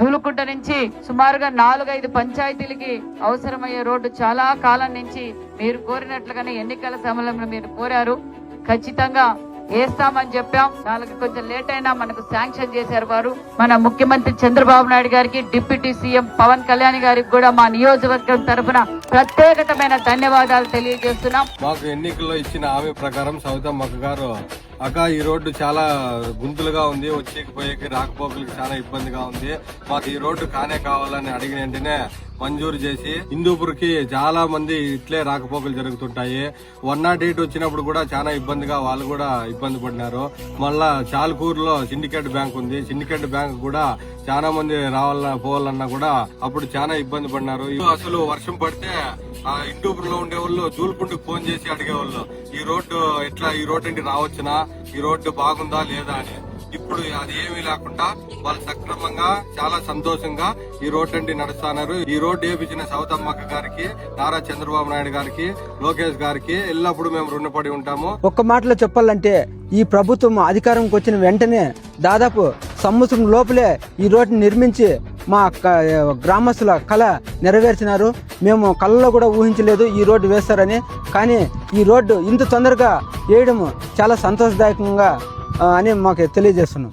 జూలుకుంట నుంచి సుమారుగా నాలుగైదు పంచాయతీలకి అవసరమయ్యే రోడ్డు చాలా కాలం నుంచి మీరు కోరినట్లుగానే ఎన్నికల సమయంలో మీరు కోరారు. ఖచ్చితంగా వేస్తామని చెప్పాం. వాళ్ళకి కొంచెం లేట్ అయినా మనకు శాంక్షన్ చేశారు వారు. మన ముఖ్యమంత్రి చంద్రబాబు నాయుడు గారికి డిప్యూటీ సీఎం పవన్ కళ్యాణ్ గారికి కూడా మా నియోజకవర్గం తరఫున ప్రత్యేకతమైన ధన్యవాదాలు తెలియజేస్తున్నాం. మాకు ఎన్నికల్లో ఇచ్చిన హామీ ప్రకారం సౌతమ్మక్క గారు అక్క ఈ రోడ్డు చాలా గుంతులుగా ఉంది. వచ్చేకి పోయేకి రాకపోకలకి చాలా ఇబ్బందిగా ఉంది. మాకు ఈ రోడ్డు కానే కావాలని అడిగిన వెంటనే మంజూరు చేసి హిందూపూర్కి చాలా మంది ఇట్లే రాకపోకలు జరుగుతుంటాయి. వన్ నాట్ ఎయిట్ వచ్చినప్పుడు కూడా చాలా ఇబ్బందిగా వాళ్ళు కూడా ఇబ్బంది పడినారు. మళ్ళా చాలకూరులో సిండికేట్ బ్యాంక్ ఉంది. సిండికేట్ బ్యాంక్ కూడా చాలా మంది రావాలన్నా పోవాలన్నా కూడా అప్పుడు చాలా ఇబ్బంది పడినారు. అసలు వర్షం పడితే ఆ ఇంటూపులో ఉండే వాళ్ళు జూల్కుంటుకు ఫోన్ చేసి అడిగేవాళ్ళు ఈ రోడ్డు ఎట్లా ఈ రోడ్డు ఏంటి రావచ్చునా? ఈ రోడ్డు బాగుందా లేదా? అని. ఇప్పుడు అది ఏమీ లేకుండా వాళ్ళు సక్రమంగా చాలా సంతోషంగా ఈ రోడ్డు అండి నడుస్తున్నారు. ఈ రోడ్డు వేపించిన సౌతమ్మక్క గారికి నారా చంద్రబాబు నాయుడు గారికి లోకేష్ గారికి ఎల్లప్పుడూ మేము రుణపడి ఉంటాము. ఒక్క మాటలో చెప్పాలంటే ఈ ప్రభుత్వం అధికారంకి వచ్చిన వెంటనే దాదాపు సంవత్సరం లోపలే ఈ రోడ్డుని నిర్మించి మా గ్రామస్తుల కళ నెరవేర్చినారు. మేము కళ్ళలో కూడా ఊహించలేదు ఈ రోడ్డు వేస్తారని. కానీ ఈ రోడ్డు ఇంత తొందరగా వేయడం చాలా సంతోషదాయకంగా అని మాకు తెలియజేస్తున్నాం.